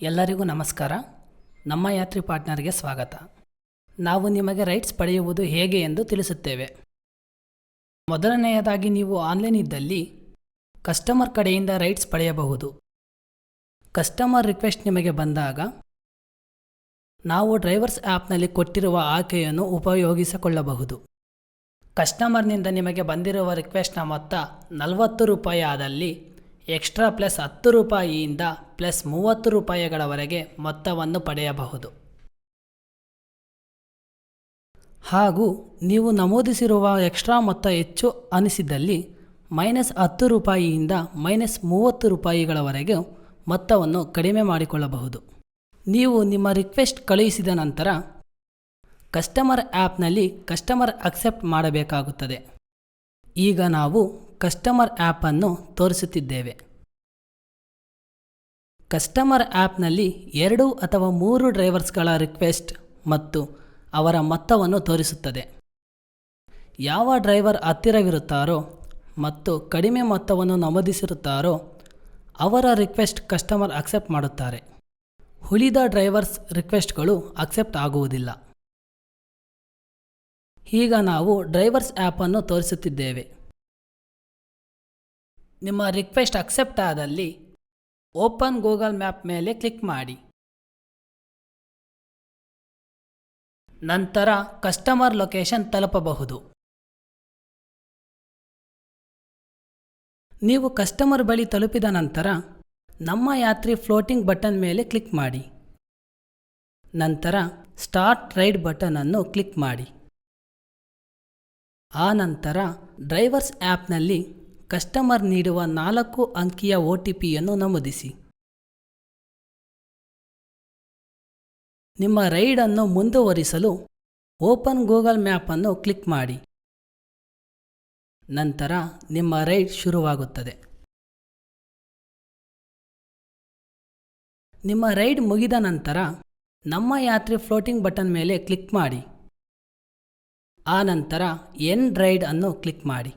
ಎಲ್ಲರಿಗೂ ನಮಸ್ಕಾರ. ನಮ್ಮ ಯಾತ್ರಿ ಪಾರ್ಟ್ನರ್ಗೆ ಸ್ವಾಗತ. ನಾವು ನಿಮಗೆ ರೈಟ್ಸ್ ಪಡೆಯುವುದು ಹೇಗೆ ಎಂದು ತಿಳಿಸುತ್ತೇವೆ. ಮೊದಲನೆಯದಾಗಿ ನೀವು ಆನ್ಲೈನ್ ಇದ್ದಲ್ಲಿ ಕಸ್ಟಮರ್ ಕಡೆಯಿಂದ ರೈಟ್ಸ್ ಪಡೆಯಬಹುದು. ಕಸ್ಟಮರ್ ರಿಕ್ವೆಸ್ಟ್ ನಿಮಗೆ ಬಂದಾಗ ನಾವು ಡ್ರೈವರ್ಸ್ ಆ್ಯಪ್ನಲ್ಲಿ ಕೊಟ್ಟಿರುವ ಆಯ್ಕೆಯನ್ನು ಉಪಯೋಗಿಸಿಕೊಳ್ಳಬಹುದು. ಕಸ್ಟಮರ್ನಿಂದ ನಿಮಗೆ ಬಂದಿರುವ ರಿಕ್ವೆಸ್ಟ್ನ ಮೊತ್ತ ನಲವತ್ತು ರೂಪಾಯಿ ಆದಲ್ಲಿ ಎಕ್ಸ್ಟ್ರಾ ಪ್ಲಸ್ ಹತ್ತು ರೂಪಾಯಿಯಿಂದ ಪ್ಲಸ್ ಮೂವತ್ತು ರೂಪಾಯಿಗಳವರೆಗೆ ಮೊತ್ತವನ್ನು ಪಡೆಯಬಹುದು. ಹಾಗೂ ನೀವು ನಮೂದಿಸಿರುವ ಎಕ್ಸ್ಟ್ರಾ ಮೊತ್ತ ಹೆಚ್ಚು ಅನಿಸಿದಲ್ಲಿ ಮೈನಸ್ ಹತ್ತು ರೂಪಾಯಿಯಿಂದ ಮೈನಸ್ ಮೂವತ್ತು ರೂಪಾಯಿಗಳವರೆಗೆ ಮೊತ್ತವನ್ನು ಕಡಿಮೆ ಮಾಡಿಕೊಳ್ಳಬಹುದು. ನೀವು ನಿಮ್ಮ ರಿಕ್ವೆಸ್ಟ್ ಕಳುಹಿಸಿದ ನಂತರ ಕಸ್ಟಮರ್ ಆ್ಯಪ್ನಲ್ಲಿ ಕಸ್ಟಮರ್ ಅಕ್ಸೆಪ್ಟ್ ಮಾಡಬೇಕಾಗುತ್ತದೆ. ಈಗ ನಾವು ಕಸ್ಟಮರ್ ಆ್ಯಪನ್ನು ತೋರಿಸುತ್ತಿದ್ದೇವೆ. ಕಸ್ಟಮರ್ ಆ್ಯಪ್ನಲ್ಲಿ ಎರಡು ಅಥವಾ ಮೂರು ಡ್ರೈವರ್ಸ್ಗಳ ರಿಕ್ವೆಸ್ಟ್ ಮತ್ತು ಅವರ ಮೊತ್ತವನ್ನು ತೋರಿಸುತ್ತದೆ. ಯಾವ ಡ್ರೈವರ್ ಹತ್ತಿರವಿರುತ್ತಾರೋ ಮತ್ತು ಕಡಿಮೆ ಮೊತ್ತವನ್ನು ನಮೂದಿಸಿರುತ್ತಾರೋ ಅವರ ರಿಕ್ವೆಸ್ಟ್ ಕಸ್ಟಮರ್ ಅಕ್ಸೆಪ್ಟ್ ಮಾಡುತ್ತಾರೆ. ಉಳಿದ ಡ್ರೈವರ್ಸ್ ರಿಕ್ವೆಸ್ಟ್ಗಳು ಅಕ್ಸೆಪ್ಟ್ ಆಗುವುದಿಲ್ಲ. ಈಗ ನಾವು ಡ್ರೈವರ್ಸ್ ಆ್ಯಪನ್ನು ತೋರಿಸುತ್ತಿದ್ದೇವೆ. ನಿಮ್ಮ ರಿಕ್ವೆಸ್ಟ್ ಅಕ್ಸೆಪ್ಟ್ ಆದಲ್ಲಿ ಓಪನ್ ಗೂಗಲ್ ಮ್ಯಾಪ್ ಮೇಲೆ ಕ್ಲಿಕ್ ಮಾಡಿ. ನಂತರ ಕಸ್ಟಮರ್ ಲೊಕೇಶನ್ ತಲುಪಬಹುದು. ನೀವು ಕಸ್ಟಮರ್ ಬಳಿ ತಲುಪಿದ ನಂತರ ನಮ್ಮ ಯಾತ್ರಿ ಫ್ಲೋಟಿಂಗ್ ಬಟನ್ ಮೇಲೆ ಕ್ಲಿಕ್ ಮಾಡಿ. ನಂತರ ಸ್ಟಾರ್ಟ್ ರೈಡ್ ಬಟನ್ ಅನ್ನು ಕ್ಲಿಕ್ ಮಾಡಿ. ಆ ನಂತರ ಡ್ರೈವರ್ಸ್ ಆ್ಯಪ್ನಲ್ಲಿ ಕಸ್ಟಮರ್ ನೀಡುವ ನಾಲ್ಕು ಅಂಕಿಯ ಒ ಟಿ ಪಿಯನ್ನು ನಮೂದಿಸಿ. ನಿಮ್ಮ ರೈಡನ್ನು ಮುಂದುವರಿಸಲು ಓಪನ್ ಗೂಗಲ್ ಮ್ಯಾಪನ್ನು ಕ್ಲಿಕ್ ಮಾಡಿ. ನಂತರ ನಿಮ್ಮ ರೈಡ್ ಶುರುವಾಗುತ್ತದೆ. ನಿಮ್ಮ ರೈಡ್ ಮುಗಿದ ನಂತರ ನಮ್ಮ ಯಾತ್ರೆ ಫ್ಲೋಟಿಂಗ್ ಬಟನ್ ಮೇಲೆ ಕ್ಲಿಕ್ ಮಾಡಿ. ಆ ನಂತರ ಎನ್ ರೈಡ್ ಅನ್ನು ಕ್ಲಿಕ್ ಮಾಡಿ.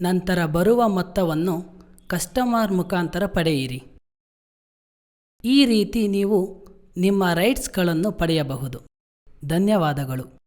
ನಂತರ ಬರುವ ಮೊತ್ತವನ್ನು ಕಸ್ಟಮರ್ ಮುಖಾಂತರ ಪಡೆಯಿರಿ. ಈ ರೀತಿ ನೀವು ನಿಮ್ಮ ರೈಟ್ಸ್ಗಳನ್ನು ಪಡೆಯಬಹುದು. ಧನ್ಯವಾದಗಳು.